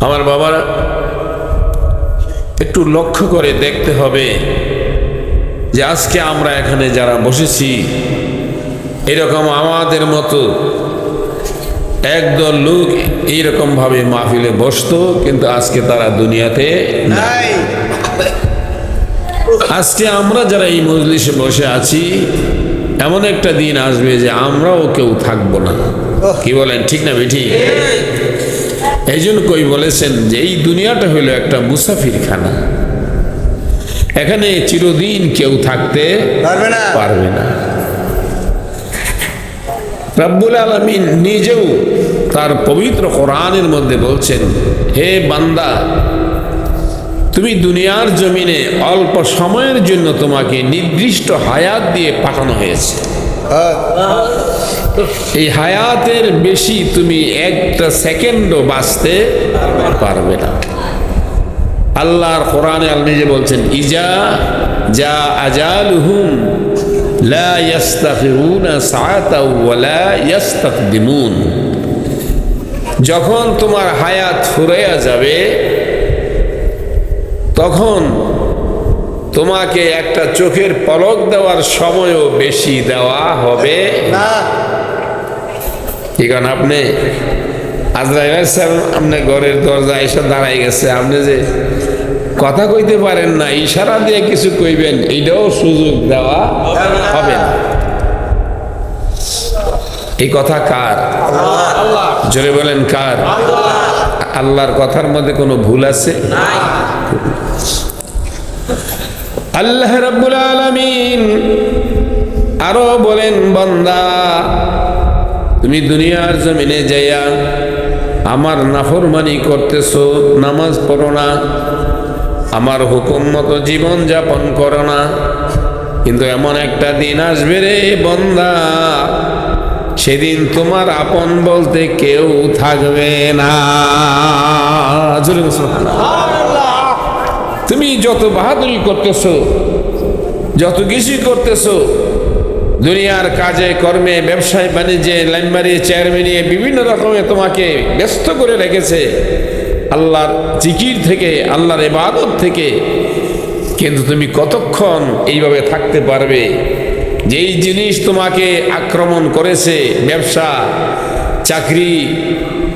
আমার বাবারা একটু লক্ষ্য করে দেখতে হবে যে আজকে আমরা এখানে যারা বসেছি এরকম আমাদের মতো একদল লোক এইরকম ভাবে মাহফিলে বসতো কিন্তু আজকে তারা দুনিয়াতে নাই। আজকে আমরা যারা এই মজলিসে বসে আছি এমন একটা দিন আসবে যে আমরাও কেউ থাকব না। কি বলেন ঠিক না বেঠি এই জন্য কই বলেছেন যে এই দুনিয়াটা হলো একটা মুসাফিরখানা। এখানে চিরদিন কেউ থাকতে পারবে না। পারবে না। রাব্বুল আলমিন নিজেও তার পবিত্র কোরআনের মধ্যে বলছেন হে বান্দা তুমি দুনিয়ার জমিনে অল্প সময়ের জন্য তোমাকে নির্দিষ্ট হায়াত দিয়ে পাঠানো হয়েছে। হ্যাঁ, এই হায়াতের বেশি তুমি একটা সেকেন্ডও বাঁচতে পারবে না। আল্লাহর কোরআনে আল নিজে বলছেন, ইজা যা আজালুহুম লা ইয়াস্তাখিরুনা সাআতা ওয়ালা ইয়াস্তাকদিমুন। যখন তোমার হায়াত ফুরাইয়া যাবে, তখন তোমাকে একটা চোখের পলক দেওয়ার সময়ও বেশি দেওয়া হবে। না। আপনি? আজরাইল সাহেব আপনি ঘরের দরজা এসে দাঁড়াই গেছে। আপনি যে কথা কইতে পারেন না ইশারা দিয়ে কিছু কইবেন এটাও সুযোগ দেওয়া হবে না। এই কথা কার? জোরে বলেন কার? আল্লাহর কথার মধ্যে কোনো ভুল আছে? আল্লাহ রাব্বুল আলামিন আরও বলেন, বন্দা, তুমি দুনিয়ার জমিনে যাইয়া আমার নাফরমানি করতেছো, নামাজ পড়ো না, আমার হুকুম মতো জীবন যাপন করো না, কিন্তু এমন একটা দিন আসবে রে বন্দা, সেদিন তোমার আপন বলতে কেউ থাকবে না। তুমি যত বাহাদুরি করতেছো, যত কিছুই করতেছো, দুনিয়ার কাজে, কর্মে, ব্যবসায়, বাণিজ্যে, লাইনবাড়ি, চেয়ারম্যানে, বিভিন্ন রকমে তোমাকে ব্যস্ত করে রেখেছে। আল্লাহর জিকির থেকে, আল্লাহর ইবাদত থেকে। কিন্তু তুমি কতক্ষণ এইভাবে থাকতে পারবে? যেই জিনিস তোমাকে আক্রমণ করেছে, ব্যবসা, চাকরি,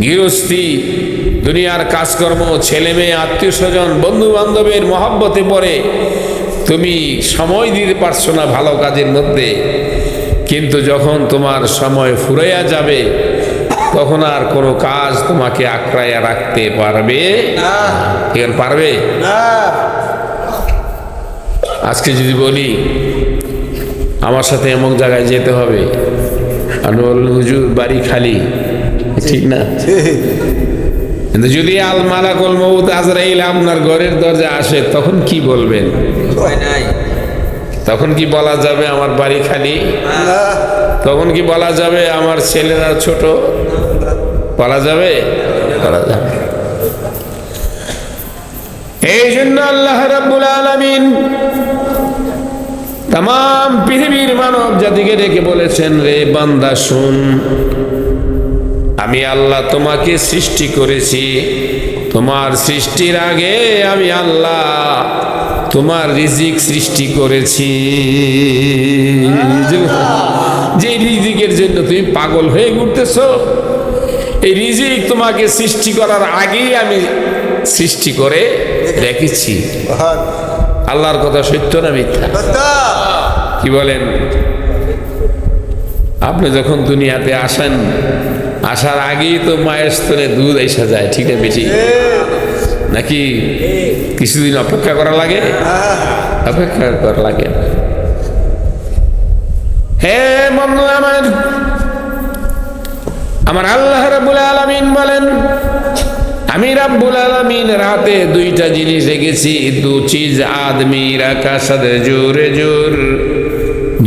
গৃহস্থী দুনিয়ার কাজকর্ম ছেলে মেয়ে আত্মীয় স্বজন বন্ধু বান্ধবের মহাব্বতে পড়ে। তুমি সময় দিতে পারছ না ভালো কাজের মধ্যে। কিন্তু যখন তোমার সময় ফুরাইয়া যাবে তখন আর কোনো কাজ তোমাকে আঁকড়াইয়া রাখতে পারবে? পারবে? না। আজকে যদি বলি আমার সাথে এমন জায়গায় যেতে হবে। বললাম হুজুর বাড়ি খালি। ঠিক না। কিন্তু যদি আল মালাকুল মৌত আজরাইল আপনার ঘরের দরজা আসে তখন কি বলবেন? তখন কি বলা যাবে আমার বাড়ি খালি? তখন কি বলা যাবে আমার ছেলেরা ছোট? বলা যাবে? বলা যাবে। এই জন্য আল্লাহ রাব্বুল আলামিন তাম পৃথিবীর মানব জাতিকে ডেকে বলেছেন রে বান্দা শুন। আমি আল্লাহ তোমাকে সৃষ্টি করেছি। তোমার সৃষ্টির আগে আমি আল্লাহ তোমার রিজিক সৃষ্টি করেছি। যে রিজিকের জন্য তুমি পাগল হয়ে ঘুরতেছো এই রিজিক তোমাকে সৃষ্টি করার আগেই আমি সৃষ্টি করে রেখেছি। আল্লাহর কথা সত্য না মিথ্যা? কি বলেন? আপনি যখন দুনিয়াতে আসেন আসার আগেই তো মায়ের স্তরে দুধ এসে যায়, ঠিক না বেশি নাকি কিছুদিন অপেক্ষা করা লাগে? অপেক্ষা করা লাগে। হে বন্ধু আমার আমার আল্লাহ রাব্বুল আলামিন বলেন, আমি রাব্বুল আলামিন রাতে দুইটা জিনিস রেখেছি, দু চিজ আদমি রাখা জোরে জোর।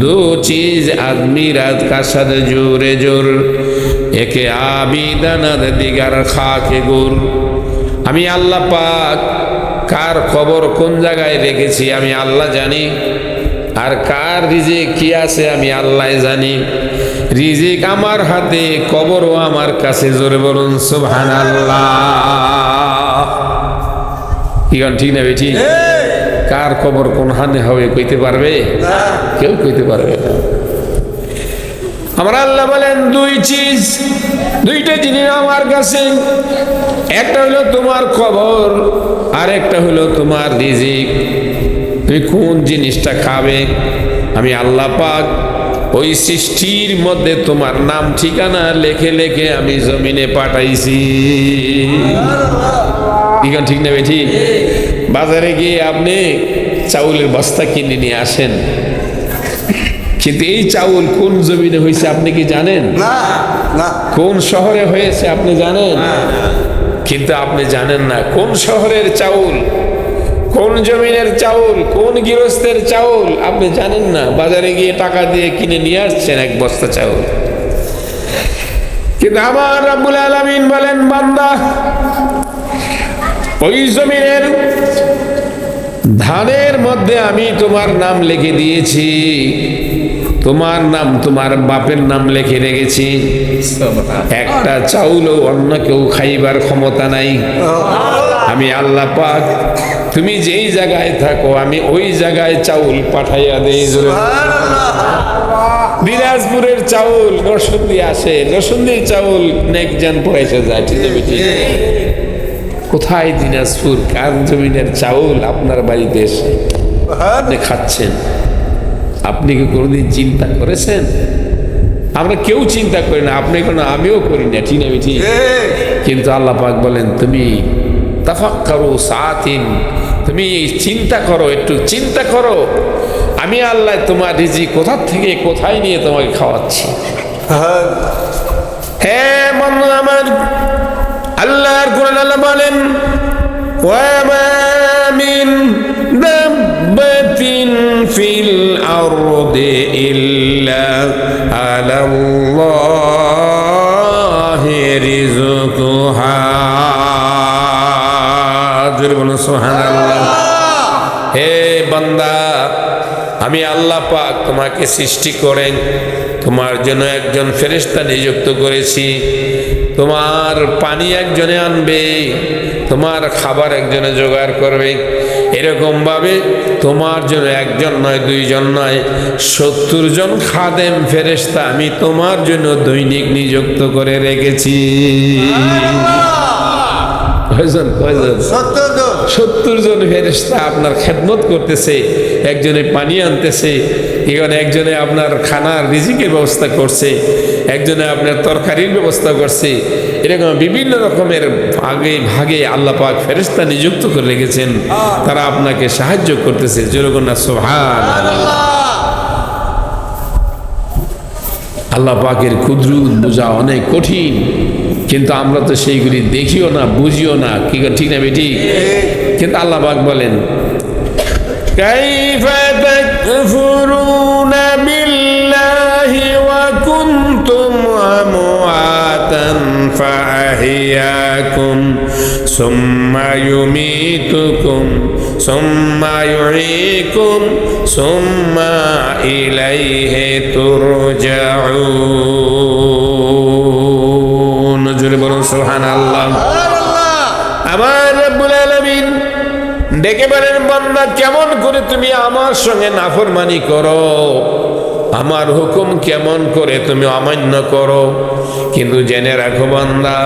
দু চিজ আদমি রাত কা জোরে জোর। একে আবিদানাদ দিগার খাকে গুর। আমি আল্লাহ পাক কার খবর কোন জায়গায় রেখেছি আমি আল্লাহ জানি। আর কার রিজিক কি আছে আমি আল্লাহ জানি। রিজিক আমার হাতে কবরও আমার কাছে। জোরে বলুন সুবহানাল্লাহ। গান ঠিক না বেঠি কার কবর কোন হানে হবে কইতে পারবে? কেউ কইতে পারবে না। আমার আল্লাহ বলেন, দুই চিজ, দুইটা জিনিস আমার কাছে। একটা হলো তোমার খবর আর একটা হলো তোমার রিজিক। তুমি কোন জিনিসটা খাবে? আমি আল্লাহ পাক ওই সৃষ্টির মধ্যে তোমার নাম, ঠিকানা লেখে লেখে আমি জমিনে পাঠাইছি। ঠিক ঠিক না ঠিক বাজারে গিয়ে আপনি চাউলের বস্তা কিনে নিয়ে আসেন। কিন্তু এই চাউল কোন জমিনে হয়েছে আপনি কি জানেন? না না। কোন শহরে হয়েছে আপনি জানেন? কিন্তু আপনি জানেন না কোন শহরের চাউল কোন জমিনের চাউল কোন গৃহস্থের চাউল আপনি জানেন না? বাজারে গিয়ে টাকা দিয়ে কিনে নিয়ে আসছেন এক বস্তা চাউল। কিন্তু আমার রাব্বুল আলামিন বলেন বান্দা ওই জমিনের ধানের মধ্যে আমি তোমার নাম লিখে দিয়েছি। তোমার নাম তোমার বাপের নাম লেখে রেখেছি। একটা চাউলও অন্য কেউ খাইবার ক্ষমতা নাই। আমি আল্লাহ পাক তুমি যেই জায়গায় থাকো আমি ওই জায়গায় চাউল পাঠাইয়া দেই। দিনাজপুরের চাউল নরসুন্দি আসে। নরসুন্দির চাউল নেকজান পয়সা যায় ঠিক আছে কোথায় দিনাজপুর? কার জমিনের চাউল? আপনার বাড়িতে এসে। খাচ্ছেন। আপনি কি কোনোদিন চিন্তা করেছেন? আমরা কেউ চিন্তা করি না আপনি কোনো আমিও করি না ঠিক আমি ঠিক? কিন্তু আল্লাহ পাক বলেন তুমি তাফাক্কারু সাতিন তুমি এই চিন্তা করো একটু চিন্তা করো। আমি আল্লাহ তোমার রিজি কোথা থেকে কোথায় নিয়ে তোমাকে খাওয়াচ্ছি? হ্যাঁ। বন্ধু আমার আল্লাহর কোরআন আল্লাহ বলেন ওয়ামা মিন আরদি ইল্লা আলাল্লাহি রিজকুহা জোরে বলুন, সুবহানাল্লাহ। হে বান্দা, আমি আল্লাহ পাক তোমাকে সৃষ্টি করেন, তোমার জন্য একজন ফেরেশতা নিযুক্ত করেছি। তোমার পানি একজনে আনবে, তোমার খাবার একজনে জোগাড় করবে। এরকম ভাবে তোমার জন্য একজন নয় দুইজন নয় সত্তর জন খাদেম ফেরেশতা আমি তোমার জন্য দৈনিক নিযুক্ত করে রেখেছি। কয়জন কয়জন? সত্তর জন ফেরেস্তা আপনার খেদমত করতেছে একজনে পানি আনতেছে এখানে একজনে আপনার খানার রিজিকের ব্যবস্থা করছে একজনে আপনার তরকারির ব্যবস্থা করছে এরকম বিভিন্ন রকমের আগে ভাগে আল্লাহ পাক ফেরেস্তা নিযুক্ত করে রেখেছেন। তারা আপনাকে সাহায্য করতেছে। জোরগন্না সোহান আল্লাহ পাকের কুদরুত বোঝা অনেক কঠিন, কিন্তু আমরা তো সেইগুলি দেখিও না, বুঝিও না। কি ঠিক না বেটি? কিন্তু আল্লাহ পাক বলেন, কাইফা তাকফুরুন? ثم يميتكم ثم يحييكم ثم إليه ترجعون জোরে বলুন সুবহান আল্লাহ আমার রব্বুল আলামিন ডেকে বলেন বান্দা কেমন করে তুমি আমার সঙ্গে নাফরমানি করো আমার হুকুম কেমন করে তুমি অমান্য করো? কিন্তু জেনে রাখো বান্দা,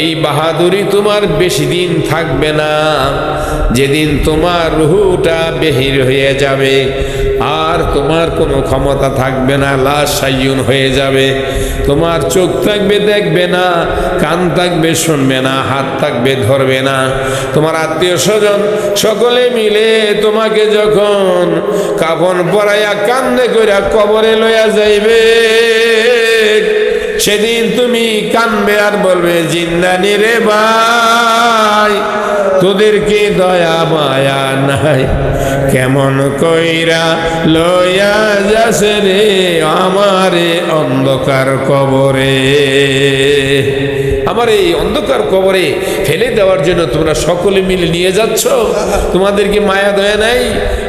এই বাহাদুরি তোমার বেশি দিন থাকবে না। যেদিন তোমার রুহুটা বেহির হয়ে যাবে, আর তোমার কোনো ক্ষমতা থাকবে না, লাশ সাইয়ুন হয়ে যাবে। তোমার চোখ থাকবে দেখবে না, কান থাকবে শুনবে না, হাত থাকবে ধরবে না। তোমার আত্মীয় স্বজন সকলে মিলে তোমাকে যখন কাফন পরাইয়া কান্দে কইরা কবরে লইয়া যাইবে। সেদিন তুমি কানবে আর বলবে জিন্দানি রে ভাই তোদের কি দয়া মায়া নাই। কেমন কইরা লইয়া যাছে রে আমারে অন্ধকার কবরে? আমার এই অন্ধকার কবরে ফেলে দেওয়ার জন্য তোমরা সকলে মিলে নিয়ে যাচ্ছ। তোমাদের কি মায়া, দয়া নাই।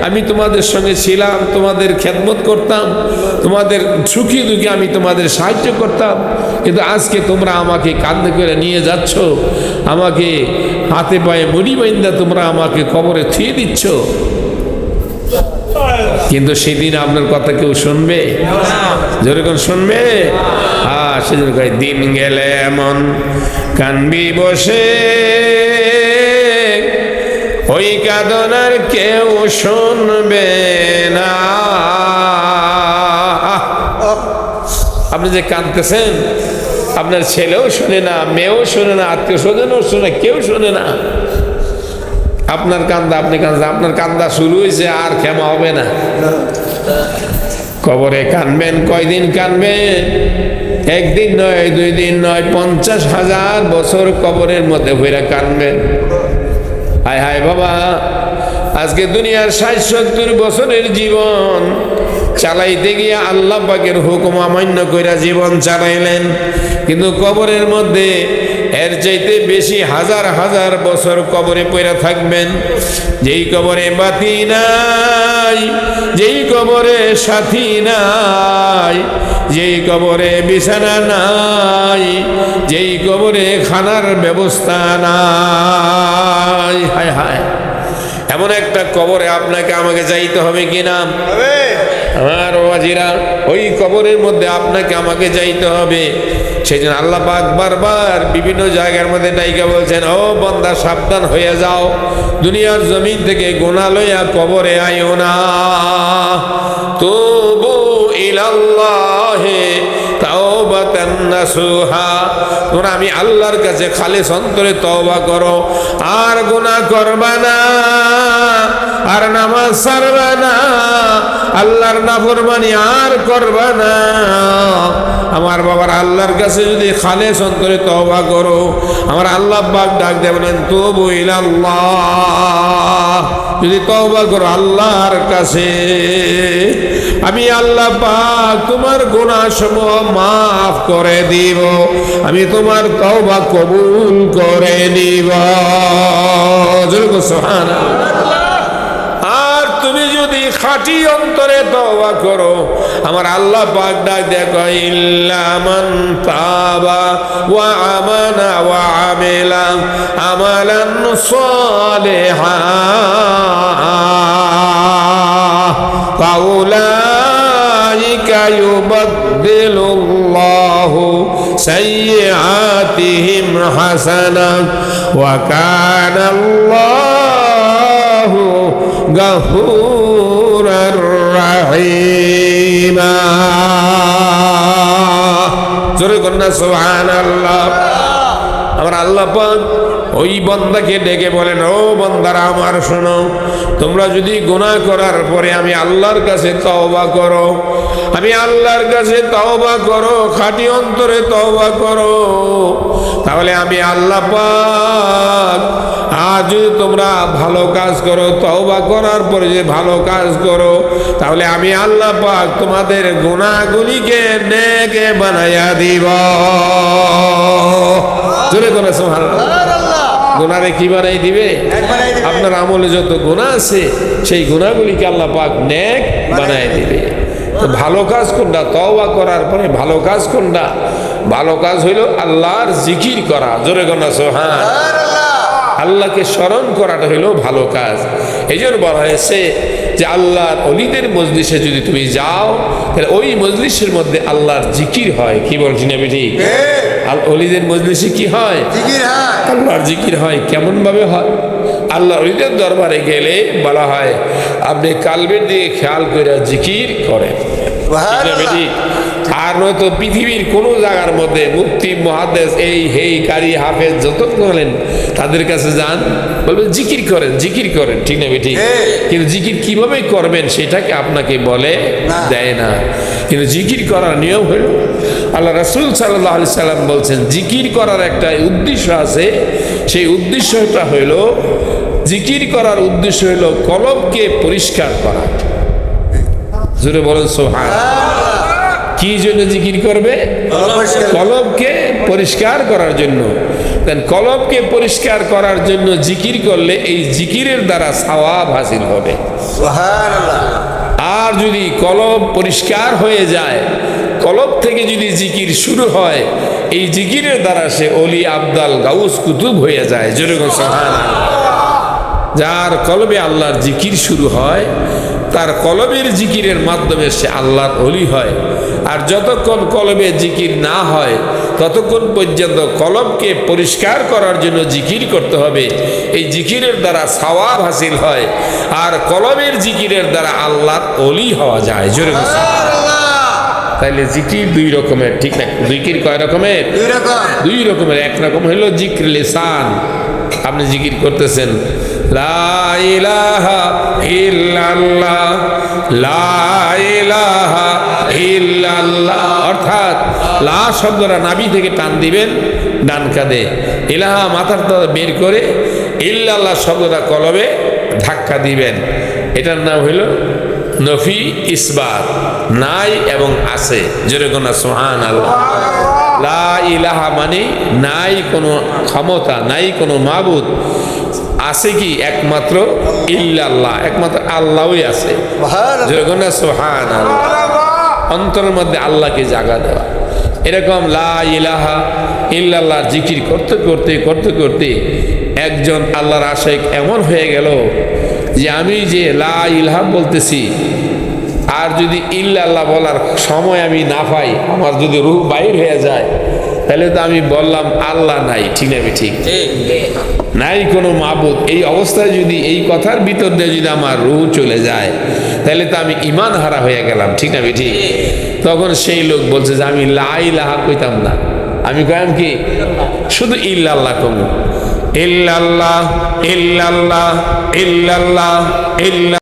আমি তোমাদের সঙ্গে ছিলাম, তোমাদের খেদমত করতাম, তোমাদের সুখী দুঃখে আমি তোমাদের সাহায্য করতাম। কিন্তু আজকে তোমরা আমাকে কান্দে করে নিয়ে যাচ্ছ। আমাকে হাতে পায়ে মুড়ি বাইন্দা তোমরা আমাকে কবরে থুয়ে দিচ্ছ। কিন্তু সেদিন আপনার কথা কেউ শুনবে? যেরকম শুনবে হ্যাঁ সেদিন কয় দিন গেলে এমন কানবি বসে, ওই কাদনার কেউ শুনবে না। আপনি যে কাঁদতেছেন, আপনার ছেলেও শোনে না, মেয়েও শোনে না, আত্মীয় স্বজনও শোনে কেউ শোনে না। আপনার কান্দা, আপনি কান্দা, আপনার কান্দা শুরু হয়েছে, আর ক্ষমা হবে না। কবরে কানবেন, কয়দিন কানবেন? একদিন নয়, দুই দিন নয়, পঞ্চাশ হাজার বছর কবরের মধ্যে হইরা কানবেন। হায় হায় বাবা, আজকে দুনিয়ার ষাট সত্তর বছরের জীবন চালাইতে গিয়ে আল্লাহ পাকের হুকুম অমান্য কইরা জীবন চালাইলেন। কিন্তু কবরের মধ্যে এর চাইতে বেশি হাজার হাজার বছর কবরে পড়ে থাকবেন। যেই কবরে বাতি নাই, যেই কবরে সাথী নাই, যেই কবরে বিছানা নাই, যেই কবরে খানার ব্যবস্থা নাই। হায় হায়, এমন একটা কবরে আপনাকে আমাকে যাইতে হবে কিনা হবে। আমার ওয়াজিরা, ওই কবরের মধ্যে আপনাকে আমাকে যাইতে হবে। সেই জন্য আল্লাহ পাক বারবার বিভিন্ন জায়গার মধ্যে নায়িকা বলছেন, ও বন্দা, সাবধান হয়ে যাও। দুনিয়ার জমিন থেকে গোনা লইয়া কবরে আইও না। তবু ইলাল্লাহে আমি আল্লাহর কাছে খালিস অন্তরে তওবা করো। আর গুনাহ করবা না। আর নামাজ ছাড়বা না। আল্লাহর নাফরমানি আর করবা না। আমার বাবার আল্লাহর কাছে যদি খালে অন্তরে তওবা করো, আমার আল্লাহ পাক ডাক দেয় বলেন, তবু ইলাল্লাহ। যদি তওবা করো আল্লাহর কাছে, আমি আল্লাহ পাক তোমার গুনাহ সমূহ মাফ করে দিব। আমি তোমার তওবা কবুল করে নিব। জোরে কও সুবহানাল্লাহ আর তুমি যদি খাঁটি অন্তরে তওবা করো। আমার আল্লাহ পাক ডাক দেখো ইল্লামান তাবা ওয়া আমানা ওয়া আমিলা আমালান সালিহা। ফাউলাইকা ইউবাদদিলুল্লাহু সাইয়্যাতিহিম হাসানা ওয়া কানা আল্লাহু গফুরার রাহিমা। জোরে কন্যা সুবহানাল্লাহ। আমার আল্লাহ পাক ওই বন্দাকে ডেকে বলেন, ও বন্দারা, আমার শোনো, তোমরা যদি গুনাহ করার পরে আমি আল্লাহর কাছে তওবা করো, আমি আল্লাহর কাছে তওবা করো, খাঁটি অন্তরে তওবা করো তাহলে আমি আল্লাহ পাক আর যদি তোমরা ভালো কাজ করো তওবা করার পরে যে ভালো কাজ করো তাহলে আমি আল্লাহ পাক তোমাদের গুণাগুলিকে নেকে বানাইয়া দিব। জোরে করে সুবহানাল্লাহ। গুনারে কি বানাই দিবে? এক বানাই দিবে। আপনার আমলে যত গুণা আছে সেই গুণাগুলিকে আল্লাহ পাক নেক বানাই দিবে। ভালো কাজ কোনটা? তওবা করার পরে ভালো কাজ কোনটা? ভালো কাজ হইল আল্লাহর জিকির করা। জোরে গনা সোহান আল্লাহকে স্মরণ করাটা হইল ভালো কাজ। এই জন্য বলা হয়েছে যে আল্লাহর অলিদের মজলিসে যদি তুমি যাও তাহলে ওই মজলিসের মধ্যে আল্লাহর জিকির হয়। কি বলছি না আল অলিদের মজলিসে কি হয়? হ্যাঁ। আল্লাহর জিকির হয় কেমন ভাবে হয়? আল্লাহ অলিদের দরবারে গেলে বলা হয় আপনি কালবের দিকে খেয়াল করে জিকির করেন। ঠিক? আর নয়তো পৃথিবীর কোনো জায়গার মধ্যে মুক্তি মহাদেশ এই হেই কারি হাফেজ যত বলেন তাদের কাছে যান বলবেন জিকির করেন জিকির করেন ঠিক না বেটি হ্যাঁ। কিন্তু জিকির কীভাবে করবেন সেটাকে আপনাকে বলে দেয় না। কিন্তু জিকির করার নিয়ম হলো আল্লাহ রাসুল সাল্লাহ আলি সাল্লাম বলছেন জিকির করার একটা উদ্দেশ্য আছে সেই উদ্দেশ্যটা হইল জিকির করার উদ্দেশ্য হইল কলবকে পরিষ্কার করা। জোরে বলেন সোহান কি জন্য জিকির করবে? কলব কলবকে পরিষ্কার করার জন্য। দেন কলবকে পরিষ্কার করার জন্য জিকির করলে এই জিকিরের দ্বারা সওয়াব হাসিল হবে। আর যদি কলব পরিষ্কার হয়ে যায় কলব থেকে যদি জিকির শুরু হয় এই জিকিরের দ্বারা সে অলি আবদাল গাউস কুতুব হয়ে যায়। যেরকম যার কলবে আল্লাহর জিকির শুরু হয় তার কলবের জিকিরের মাধ্যমে সে আল্লাহর অলি হয়। আর যতক্ষণ কলবে জিকির না হয় ততক্ষণ পর্যন্ত কলবকে পরিষ্কার করার জন্য জিকির করতে হবে। এই জিকিরের দ্বারা সওয়াব হাসিল হয় আর কলবের জিকিরের দ্বারা আল্লাহর অলি হওয়া যায়। জোরে। তাইলে জিকির দুই রকমের ঠিক না? জিকির কয় রকমের? দুই রকম। দুই রকমের। এক রকম হলো জিক্র লিসান। আপনি জিকির করতেছেন। লা ইলাহা ইল্লাল্লাহ, লা ইলাহা অর্থাৎ লা শব্দটা নাভি থেকে টান দিবেন, ডান কাঁধে। ইলাহা মাথার বের করে ইল্লাল্লাহ শব্দটা কলবে ধাক্কা দিবেন। এটার নাম হলো নফি ইসবাত, নাই এবং আছে। যেরকম সোহান আল্লাহ লা ইলাহা মানে নাই কোনো ক্ষমতা, নাই কোনো মাবুদ। আছে কি একমাত্র ইল্লাল্লাহ? একমাত্র আল্লাহই আছে। সোহান আল্লাহ অন্তরের মধ্যে আল্লাহকে জাগা দেওয়া। এরকম লা ইলাহা ইল্লাল্লাহ জিকির করতে করতে করতে করতে একজন আল্লাহর আশেক এমন হয়ে গেল যে আমি যে লা ইলাহা বলতেছি আর যদি ইল্লাল্লাহ বলার সময় আমি না পাই আমার যদি রুহ বাইর হয়ে যায় তাহলে তো আমি বললাম আল্লাহ নাই, ঠিক না ঠিক? নাই কোনো মাবুদ। এই অবস্থায় যদি, এই কথার ভিতর দিয়ে যদি আমার রুহ চলে যায়, তাহলে তো আমি ইমান হারা হয়ে গেলাম, ঠিক না ঠিক? তখন সেই লোক বলছে যে, আমি লাই লাহা কইতাম না। আমি কইলাম কি? শুধু ইল্লাল্লাহ কমু। ইল্লাল্লাহ ইল্লাল্লাহ ইল্লাল্লাহ ইল্লা